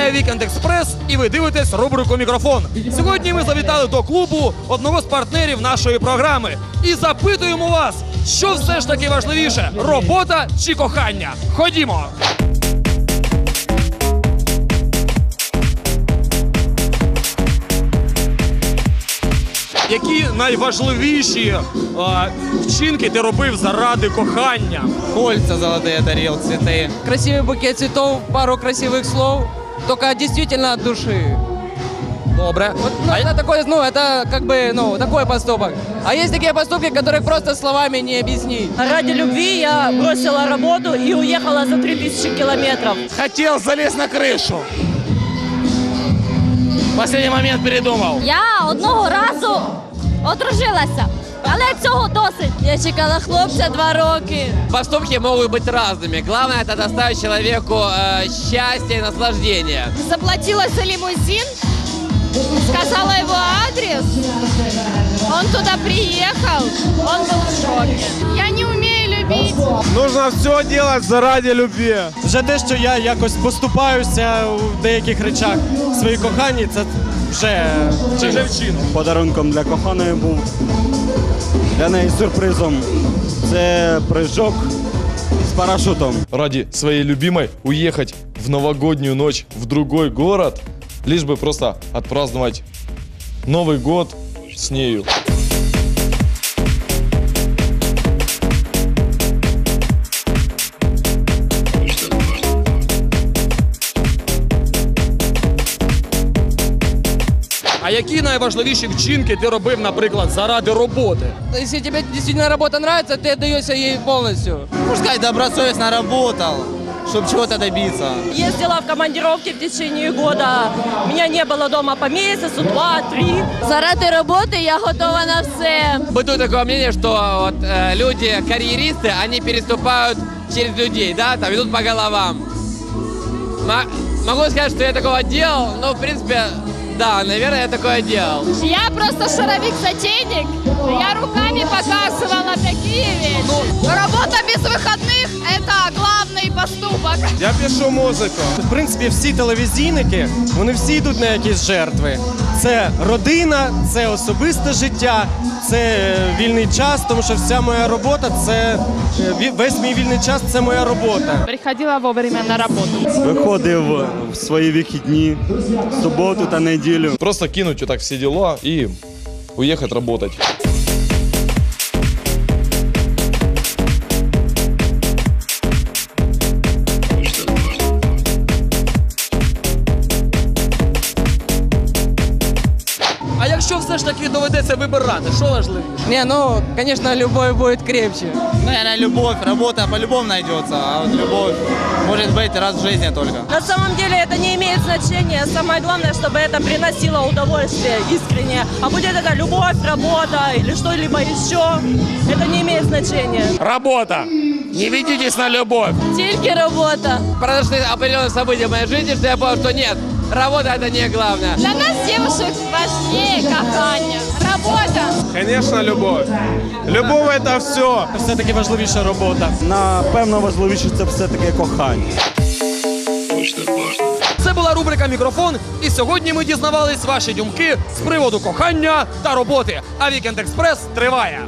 Триває Вікенд Експрес, і ви дивитесь рубрику Мікрофон. Сьогодні ми завітали до клубу одного з партнерів нашої програми і запитуємо вас, що все ж таки важливіше: робота чи кохання? Ходімо! Які найважливіші а, вчинки ти робив заради кохання? Кольца золотые дарил, цветы. красивый букет цветов, пару красивых слов, Только действительно от души. Добре. Вот, ну, это такой, ну, это как бы, ну, такой поступок. А есть такие поступки, которых просто словами не объяснить. Ради любви я бросила работу и уехала за 3000 километров. Хотел залезть на крышу. В последний момент передумал. Я одного разу одружилася, але цього досить. Я чекала хлопця два роки. Поступки могут быть разными. Главное это доставить человеку э, счастье и наслаждение. Заплатила за лимузин, сказала его адрес. Он туда приехал, он был в шоке. Я не умею любить. Нужно все делать заради любви. Вже те, що я якось поступаюся у деяких речах своїй коханій, це вже вчинок. подарунком для коханої був. Для неї сюрпризом. Це прыжок з парашутом. Ради своей любимой уехать в новогоднюю ночь в другой город, лишь бы просто отпраздновать Новый год с нею. які найважливіші вчинки ти робив, наприклад, заради роботи? Если тебе действительно работа нравится, ты отдаешься ей полностью. Можно сказать, добросовестно работал, чтобы чего-то добиться. Ездила в командировки в течение года. Меня не было дома по месяцу, два, три. Заради роботи я готова на все. Бытует такое мнение, что вот, э, люди, карьеристы, они переступают через людей, да, там идут по головам. Ма- могу сказать, что я такого делал, но в принципе, да, наверное, я такое делал. Я просто шаровик-затейник. Я руками показывала такие вещи. Работа без выходных – это главный поступок. Я пишу музыку. В принципі, всі телевізійники, вони всі йдуть на якісь жертви. Це родина, це особисте життя, це е, вільний час, тому що вся моя робота це е, весь мій вільний час це моя робота. Приходила вовремя на работу. Виходив в свої вихідні, суботу та неділю. Просто кинуть вот так все дела и уехать все ж таки доведеться вибирати, що важливіше? Не, ну, конечно, любовь будет крепче. Наверное, любовь, работа по-любому найдется, а вот любовь может быть раз в жизни только. На самом деле это не имеет значения. Самое главное, чтобы это приносило удовольствие искреннее. А будет это любовь, работа или что-либо еще, это не имеет значения. Работа. Не ведитесь на любовь. Тільки робота. Произошли определенные события в моей жизни, что я понял, что нет, работа это не главное. Для нас, девушек, важнее кохання. Робота. Конечно, любовь. Любовь это все. Все-таки важливіша робота. Напевно, важливіше це все-таки кохання. Це була рубрика Мікрофон, і сьогодні ми дізнавались ваші думки з приводу кохання та роботи. А Вікенд Експрес триває.